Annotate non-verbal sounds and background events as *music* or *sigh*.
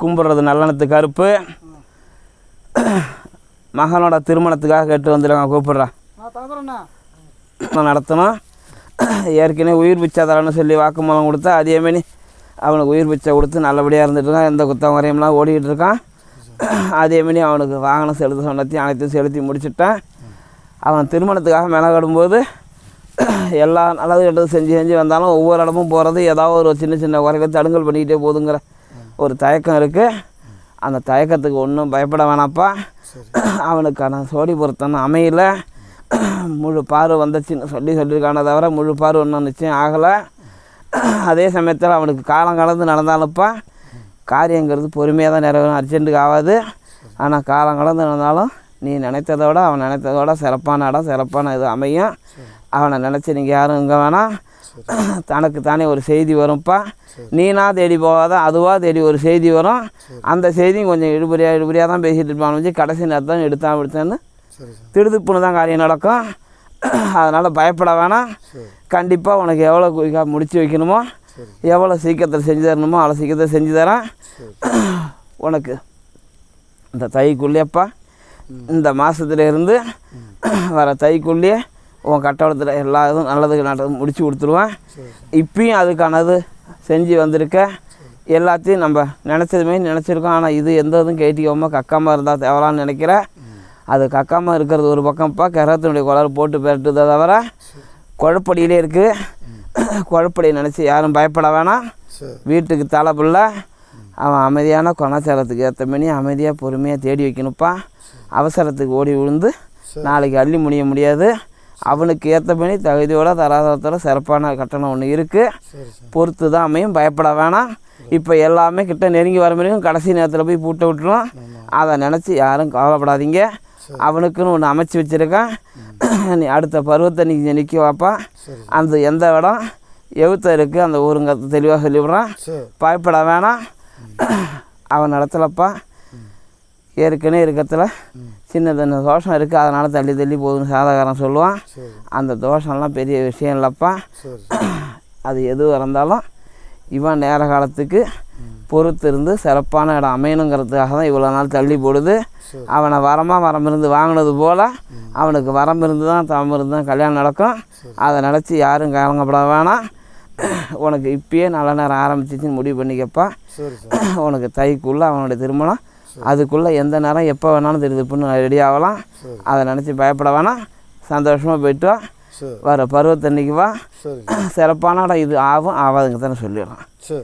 கும்பிட்றது நல்லெண்ணத்து கருப்பு. மகனோட திருமணத்துக்காக கேட்டு வந்துடுவாங்க கூப்பிட்றான் நான் நடத்தணும். ஏற்கனவே உயிர் பிச்சை தரேன்னு சொல்லி வாக்குமூலம் கொடுத்தா அதேமாரி அவனுக்கு உயிர் பிச்சை கொடுத்து நல்லபடியாக இருந்துட்டு இருக்கான். எந்த குத்தம் குறையும்லாம் ஓடிக்கிட்டு இருக்கான். அதேமாரி அவனுக்கு வாகனம் செலுத்த சொன்னத்தையும் அனைத்தையும் செலுத்தி முடிச்சுட்டேன். அவன் திருமணத்துக்காக மெனகடும்போது எல்லா நல்லது கெட்டது செஞ்சு செஞ்சு வந்தாலும் ஒவ்வொரு இடமும் போகிறது ஏதாவது ஒரு சின்ன சின்ன குறைகளை தடுங்கல் பண்ணிக்கிட்டே போதுங்கிற ஒரு தயக்கம் இருக்குது அந்த தயக்கத்துக்கு ஒன்றும் பயப்பட வேணாப்பா அவனுக்கான சோடி பொருத்தம் அமையல. முழு பார்வை வந்துச்சுன்னு சொல்லி சொல்லியிருக்கானே தவிர முழு பார்வை ஒன்றும் நிச்சயம் ஆகலை. அதே சமயத்தில் அவனுக்கு காலம் கடந்து நடந்தாலும்ப்பா காரியங்கிறது பொறுமையாக தான் நிறைவேறும். அர்ஜென்ட்டுக்கு ஆகாது. ஆனால் காலம் கடந்து நடந்தாலும் நீ நினைத்ததை விட அவன் நினைத்ததை விட சிறப்பான இடம் சிறப்பான இது அமையும். அவனை நினச்சி நீங்கள் யாரும் இங்கே வேணாம். *clears throat* தனக்கு தானே ஒரு செய்தி வரும்ப்பா நீனா தேடி போகாத அதுவாக தேடி ஒரு செய்தி வரும். அந்த செய்தியும் கொஞ்சம் இழுபறியாக இழுபறியாக தான் பேசிகிட்டு இருப்பான் கடைசி நேரத்தான் எடுத்தான் எடுத்தேன்னு திடுதுப்புன்னு தான் காரியம் நடக்கும். *clears throat* அதனால் பயப்பட வேணாம். கண்டிப்பாக உனக்கு எவ்வளோ குயிக்காக முடிச்சு வைக்கணுமோ எவ்வளோ சீக்கிரத்தில் செஞ்சு தரணுமோ அவ்வளோ சீக்கிரத்தில் செஞ்சு தரேன். *clears throat* உனக்கு இந்த தைக்குள்ளேப்பா இந்த மாதத்துல இருந்து வர தைக்குள்ளேயே உன் கட்டடத்தில் எல்லா இதுவும் நல்லது நல்லது முடித்து கொடுத்துருவேன். இப்பயும் அதுக்கானது செஞ்சு வந்திருக்க. எல்லாத்தையும் நம்ம நினச்சதுமே நினச்சிருக்கோம். ஆனால் இது எந்த இதுவும் கேட்டிக்காமல் கக்காமல் இருந்தால் தேவலான்னு நினைக்கிறேன் அது கக்காமல் இருக்கிறது ஒரு பக்கம்ப்பா. கிரகத்தினுடைய குளறு போட்டு பெரட்டுதை தவிர குழப்படியிலே இருக்குது குழப்படியை நினச்சி யாரும் பயப்பட வேணாம். வீட்டுக்கு தலை பிள்ளை அவன் அமைதியான கொணாச்சாரத்துக்கு ஏற்ற மணி அமைதியாக பொறுமையாக தேடி வைக்கணும்ப்பா. அவசரத்துக்கு ஓடி விழுந்து நாளைக்கு அள்ளி முடிய முடியாது. அவனுக்கு ஏற்ற மணி தகுதியோட தராதரத்தோட சிறப்பான கட்டணம் ஒன்று இருக்குது பொறுத்து தான் அமையும் பயப்பட வேணாம். இப்போ எல்லாமே கிட்ட நெருங்கி வர முடியும் கடைசி நேரத்தில் போய் பூட்ட விட்டுரும் அதை நினச்சி யாரும் கவலைப்படாதீங்க. அவனுக்குன்னு ஒன்று அமைச்சு வச்சுருக்கேன். நீ அடுத்த பருவத்தை நீ நிற்க வாப்பா. அந்த எந்த இடம்? எவுத்த இருக்குது அந்த ஊருங்க தெளிவாக சொல்லிவிடுறான். பயப்பட வேணாம். அவன் இடத்துலப்பா ஏற்கனவே இருக்கத்துல ம் சின்ன சின்ன தோஷம் இருக்குது அதனால் தள்ளி தள்ளி போகுதுன்னு சாதகாரம் சொல்லுவான். அந்த தோஷம்லாம் பெரிய விஷயம் இல்லைப்பா. *clears throat* அது எது இருந்தாலும் இவன் நேர காலத்துக்கு பொறுத்து இருந்து சிறப்பான இடம் அமையணுங்கிறதுக்காக தான் இவ்வளோ நாள் தள்ளி போடுது. அவனை வரமாக வரம் இருந்து வாங்கினது போல் அவனுக்கு வரம் இருந்து தான் இருந்து தான் கல்யாணம் நடக்கும். அதை நினச்சி யாரும் கலங்கப்பட வேணாம். *clears throat* உனக்கு இப்பயே நல்ல நேரம் ஆரம்பிச்சிச்சின்னு முடிவு பண்ணிக்கப்பா. *clears throat* உனக்கு தைக்குள்ளே அவனுடைய திருமணம் அதுக்குள்ளே எந்த நேரம் எப்போ வேணாலும் திருதுப்புன்னு ரெடி ஆகலாம். அதை நினச்சி பயப்பட வேணாம். சந்தோஷமாக போயிட்டு வா. வர பருவத்தன்னைக்கு வா. சிறப்பான இடம் இது ஆகும். ஆகாதுங்க தானே சொல்லிடுறான் சரி.